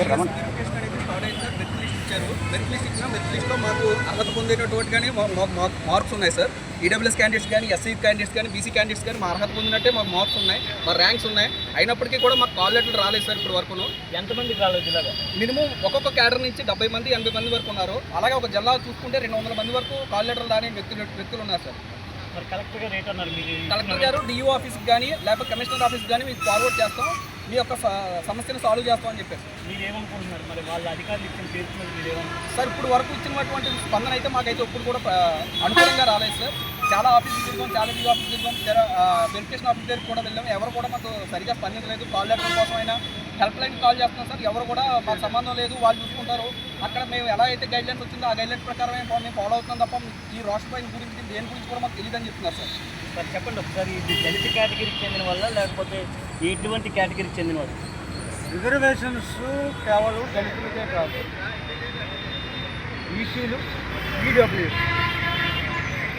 ఇచ్చారు మాకు కానీ మార్క్స్ ఉన్నాయి సార్. ఈడబ్ల్యూఎస్ క్యాండిడేట్స్ కానీ ఎస్సీ క్యాండిడేట్స్ కానీ బీసీ క్యాండిడేట్స్ కానీ మా అర్హత పొందినట్టే మాకు మార్క్స్ ఉన్నాయి మా ర్యాంక్స్ ఉన్నాయి. అయినప్పటికీ కూడా మాకు కాల్ లెటర్లు రాలేదు సార్ ఇప్పుడు వరకు ఎంతమంది రాలేదు జిల్లాగా మినిమం ఒక్కొక్క క్యాడర్ నుంచి డెబ్బై మంది ఎనభై మంది వరకు ఉన్నారు. అలాగే ఒక జిల్లా చూసుకుంటే రెండు వందల మంది వరకు కాల్ లెటర్ రాని వ్యక్తులు వ్యక్తులు ఉన్నారు సార్. కలెక్టర్ గారు డిఓ ఆఫీస్కి కానీ లేకపోతే కమిషనర్ ఆఫీస్కి కానీ మీకు ఫార్వర్డ్ చేస్తాం. మీ యొక్క సమస్యను సాల్వ్ చేస్తాం అని చెప్పారు. మీరు ఏమనుకుంటున్నారు మరి వాళ్ళ అధికారులు ఇచ్చిన మీద మీరు ఏమనుకుంటున్నారు సార్ ఇప్పుడు వరకు ఇచ్చినటువంటి స్పందన అయితే మాకైతే ఇప్పుడు కూడా అనుకూలంగా రాలేదు సార్. చాలా ఆఫీస్కి తిరిగాం చాలా డిఓ ఆఫీస్కి తిరిగాం వెరిఫికేషన్ ఆఫీస్ దగ్గరికి కూడా వెళ్ళాం. ఎవరు కూడా మాకు సరిగా స్పందించలేదు. కాల్ లెటర్ కోసం అయినా హెల్ప్ లైన్ కాల్ చేస్తున్నాం సార్. ఎవరు కూడా మాకు సంబంధం లేదు వాళ్ళు చూసుకుంటారు. అక్కడ మేము ఎలా అయితే గైడ్ లైన్స్ వచ్చిందో ఆ గైడ్ లైన్స్ ప్రకారమే మేము ఫాలో అవుతున్నాం తప్ప ఈ రోషన్ పైన గురించి దేని గురించి కూడా మాకు తెలియదని చెప్తున్నారు సార్. సార్ చెప్పండి ఒకసారి ఇది దళిత కేటగిరీకి చెందిన వాళ్ళ లేకపోతే ఎటువంటి కేటగిరీకి చెందిన వాళ్ళు రిజర్వేషన్స్ కేవలం దళితులకే కాదు. ఈసీలు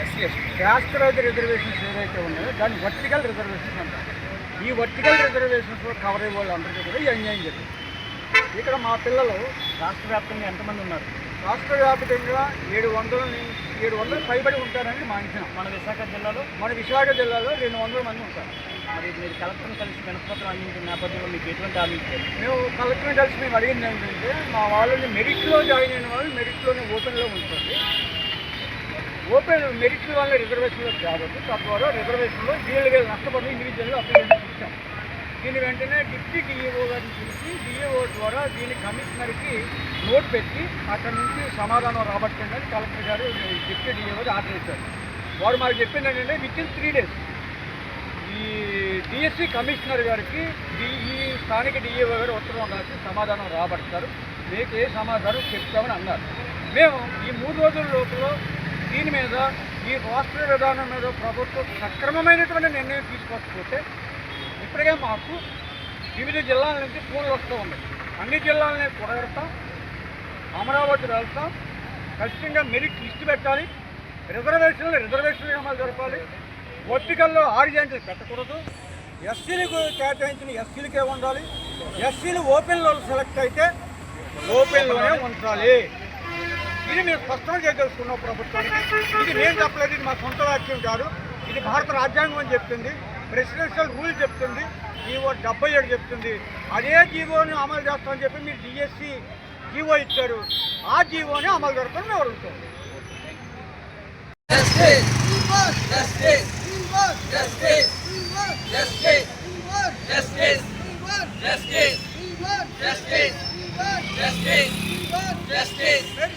ఎస్టీ శాస్త్రవేత్త రిజర్వేషన్స్ ఏదైతే ఉన్నాయో దాన్ని వర్టికల్ రిజర్వేషన్స్ అంటారు. ఈ వర్టికల్ రిజర్వేషన్స్లో కవర్ అయ్యే వాళ్ళందరికీ కూడా ఈ అన్యాయం జరిగింది ఇక్కడ మా పిల్లలు రాష్ట్ర వ్యాప్తంగా ఎంతమంది ఉన్నారు? రాష్ట్ర వ్యాప్తంగా ఏడు వందల నుంచి ఏడు వందలు పైబడి ఉంటారని మా అంచనా మన విశాఖ జిల్లాలో? మన విశాఖ జిల్లాలో రెండు వందల మంది ఉంటారు. మరి మీరు కలెక్టర్ని కలిసి వినపత్రం అందించిన నేపథ్యంలో మీకు ఎటువంటి హామీ ఇచ్చారు? మేము కలెక్టర్ కలిసి మేము అడిగింది ఏంటంటే మా వాళ్ళని మెరిట్లో జాయిన్ అయిన వాళ్ళు మెరిట్లోనే ఓపెన్లో ఉంటుంది. ఓపెన్ మెరిట్ వల్ల రిజర్వేషన్లో కాబట్టి తద్వారా రిజర్వేషన్లో వీళ్ళు వీళ్ళు నష్టపడి ఇండివిజువల్ అప్లికేషన్ ఇచ్చాం. దీని వెంటనే డిప్యూటీ డిఈఓ గారిని పిలిచి డిఈఓ ద్వారా దీని కమిషనర్కి నోట్ పెట్టి అక్కడ నుంచి సమాధానం రాబట్టండి అని కలెక్టర్ గారు డిప్యూటీ డిఈఓ గారు ఆర్డర్ ఇచ్చారు వారు మాకు చెప్పింది ఏంటంటే విత్ ఇన్ త్రీ డేస్ ఈ డిఎస్సి కమిషనర్ గారికి ఈ స్థానిక డిఏఓ గారు ఉత్తరం రాసి సమాధానం రాబడతారు. మీకు ఏ సమాధానం చెప్తామని అన్నారు. మేము ఈ మూడు రోజుల లోపల దీని మీద ఈ రాష్ట్ర విధానం మీద ప్రభుత్వం సక్రమమైనటువంటి నిర్ణయం తీసుకోకపోతే ఇప్పటికే మాకు వివిధ జిల్లాల నుంచి ఫోన్లు వస్తూ ఉన్నాయి అన్ని జిల్లాలని కూడగడతాం అమరావతి వెళ్తాం ఖచ్చితంగా మెరిట్ లిస్ట్ పెట్టాలి రిజర్వేషన్లు రిజర్వేషన్ నియమాలు జరపాలి. ఒత్తికల్లో ఆర్జెంట్లు పెట్టకూడదు. ఎస్సీలకు కేటాయించిన ఎస్సీలకే ఉండాలి. ఎస్సీలు ఓపెన్లో సెలెక్ట్ అయితే ఓపెన్లోనే ఉంచాలి ఇది మేము స్పష్టంగా చేయదలుచుకున్నాం ప్రభుత్వానికి. ఇది నేను చెప్పలేదు ఇది మా సొంత వాక్యం కాదు. ఇది భారత రాజ్యాంగం అని చెప్తుంది ప్రెసిడెన్షియల్ రూల్ చెప్తుంది జీవో డెబ్బై ఏడు చెప్తుంది. అదే జీవోని అమలు చేస్తామని చెప్పి మీరు డిఎస్సి జీవో ఇచ్చారు. ఆ జీవోని అమలు జరుగుతుంది మేము అడుగుతాం Justice!